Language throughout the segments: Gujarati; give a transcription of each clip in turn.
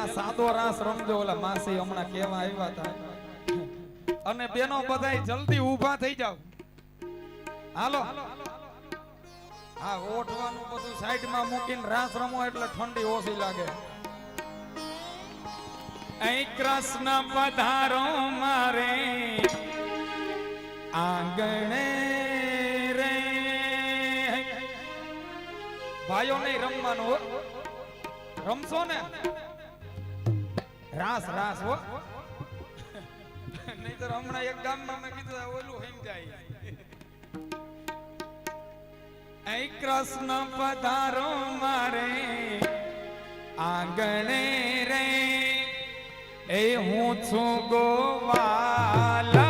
પેલા સાદો રાસ રમજો ઓલા માસી હમણાં કેવા આવ્યા હતા. અને બેનો બધાય જલ્દી ઊભા થઈ જાવ હાલો. હા ઓઠવાનું બધું સાઈડમાં મૂકીને રાસ રમો એટલે ઠંડી ઓછી લાગે. અહીં કૃષ્ણ પધારો મારે. આંગણે રે. ભાઈઓ નહીં રમવાનું રમશો ને? રાસ રાસ, હો. નહીં તો હમણાં એક ગામમાં મેં કીધું ઓલું સમજાય એ કૃષ્ણ પધારો મારે, આંગણે રે. એ હું છું ગોવાલા.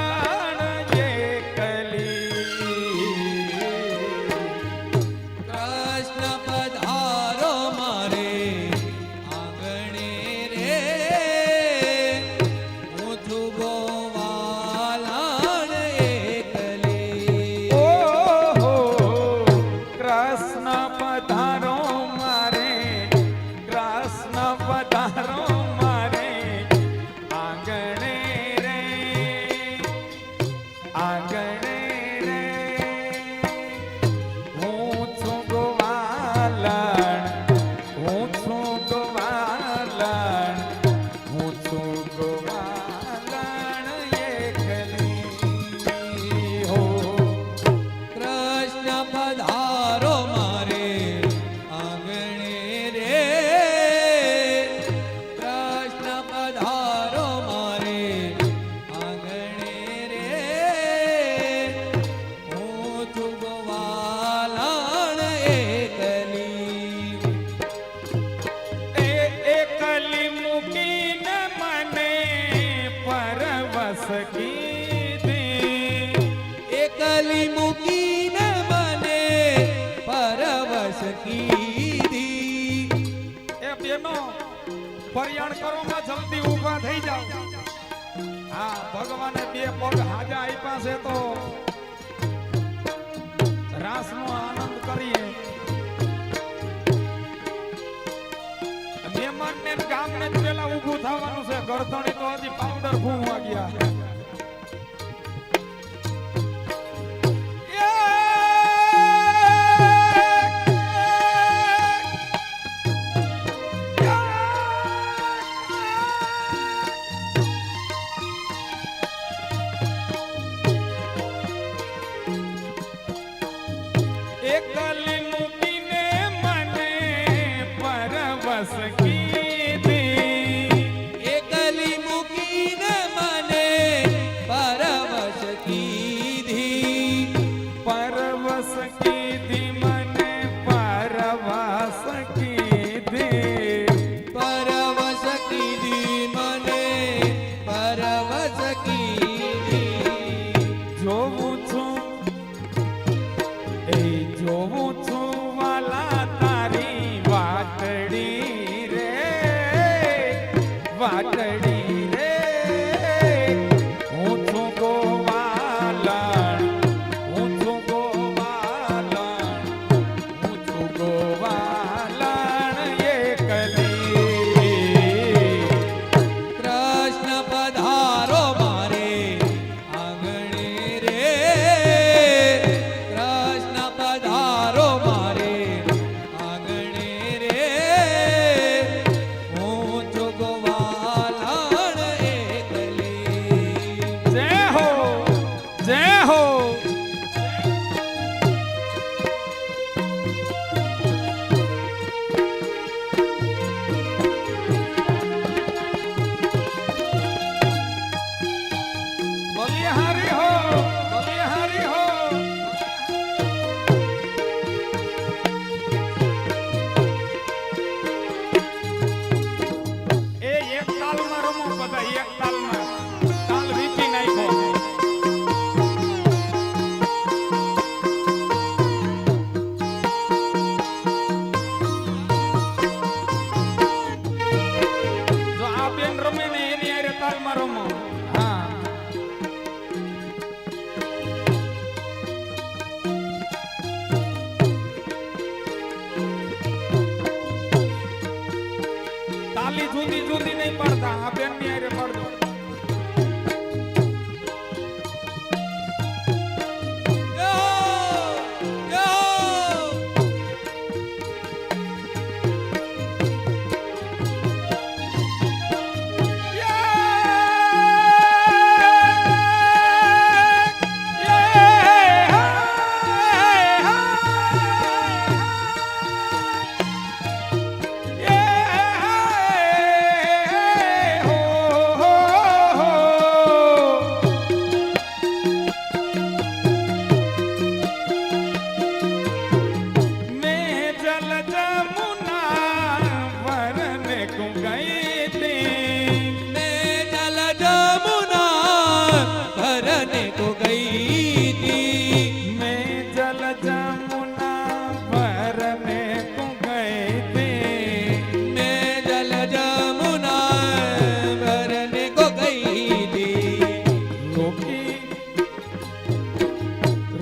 પાટડી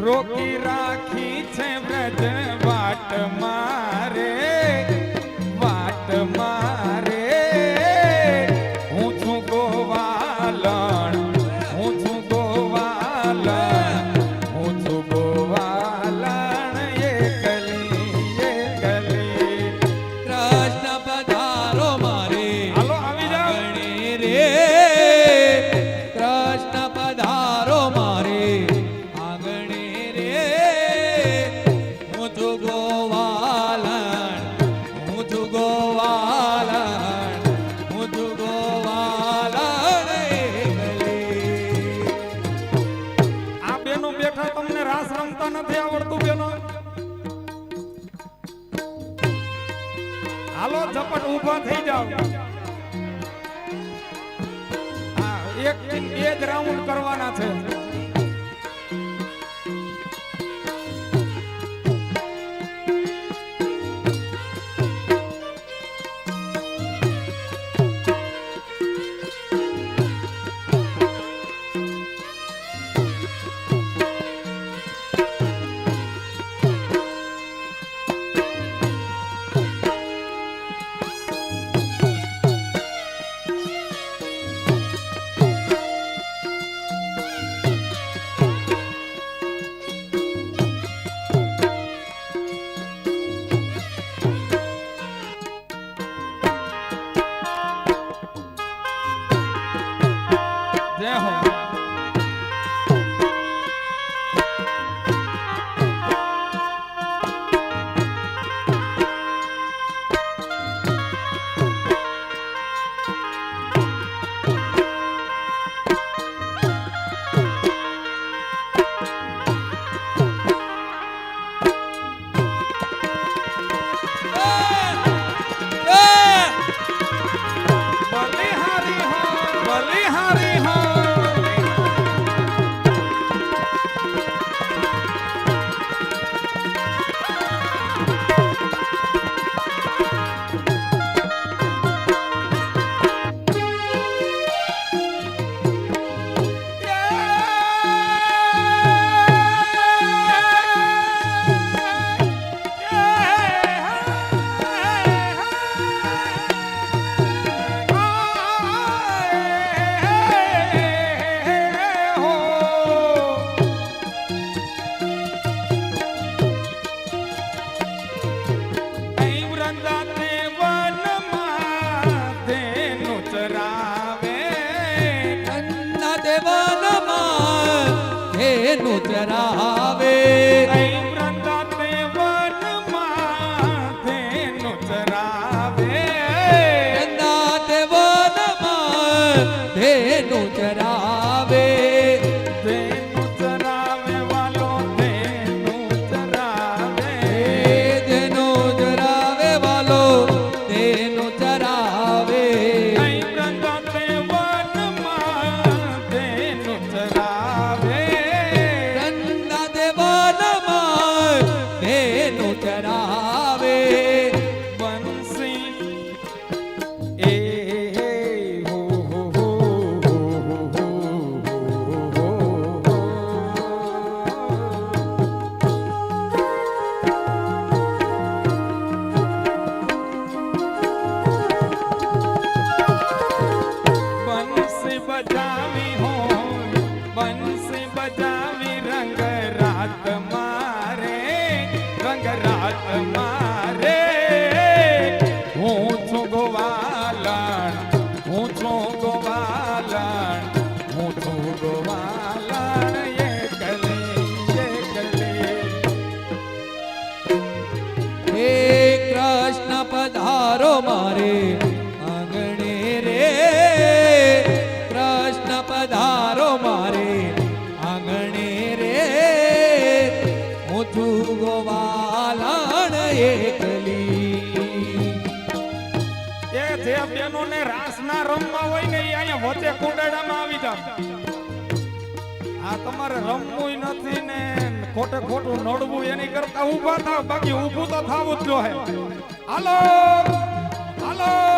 રોકી રાખી છે વ્રજ વાટ મારે. ઊભા થઈ જાવ એક બે જ રાઉન્ડ કરવાના છે. તમારે આંગણે રે કૃષ્ણ પધારો મારે આંગણે રે હું તું ગોવાલણ એકલી એ જે બેનોને રાસના રમવા હોય ને એ અહીંયા વચ્ચે કુંડાડામાં આવી જાય આ તમારે રમવું નથી ને ખોટે ખોટું નડવું એની કરતા ઊભા થાવ, બાકી ઊભું તો થવું જ જોઈએ હાલો! ভালো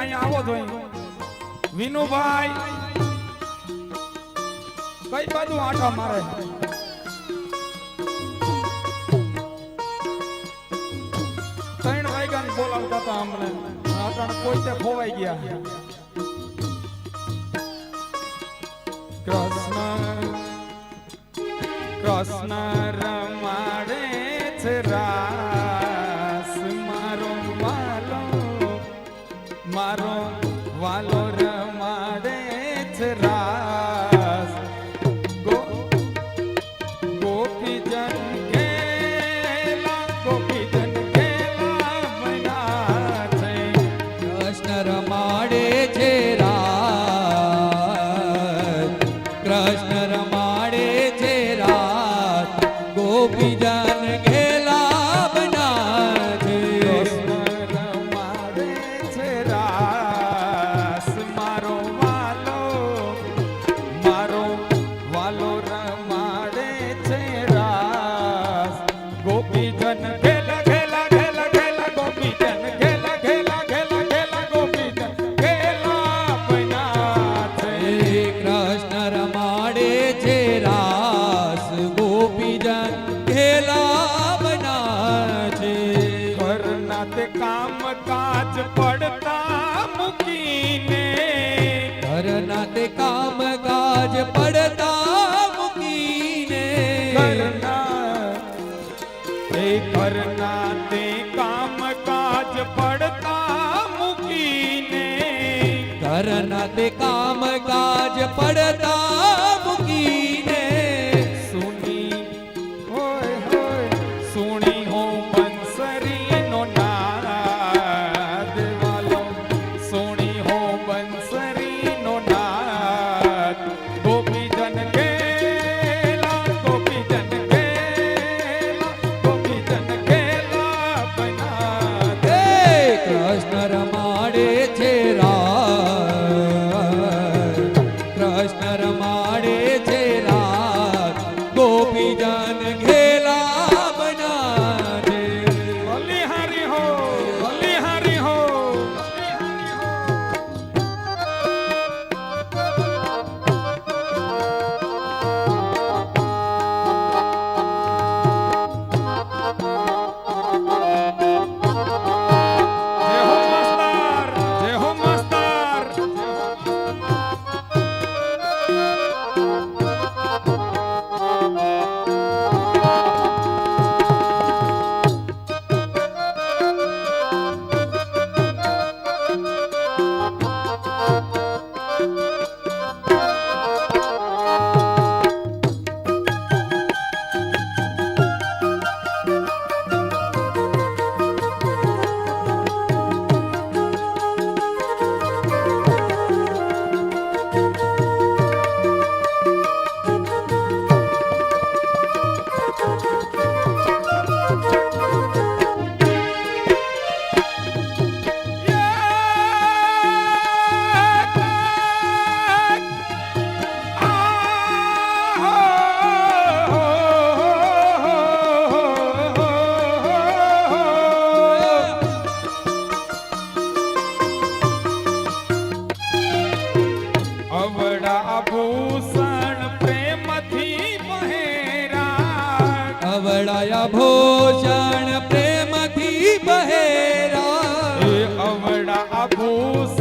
અહીંયા આવો તો વિનુભાઈ. કઈ બાજુ આંટા મારે? ત્રણ વાગ્યાની બોલાવતા હતા અમને. અટાણ કોઈ તે ખોવાઈ ગયા. કૃષ્ણ કૃષ્ણ રમાડે છે રા મારો વાલો રમાડે છરા કાચ પડતા મૂકીને. ઘરના તે કામ કાજ પડતા મૂકીને. ઘરના તે ઘરના તે કામ કાજ પડતા મૂકીને. ઘરના તે કામ કાજ પડતા tchê. I'm a abuso.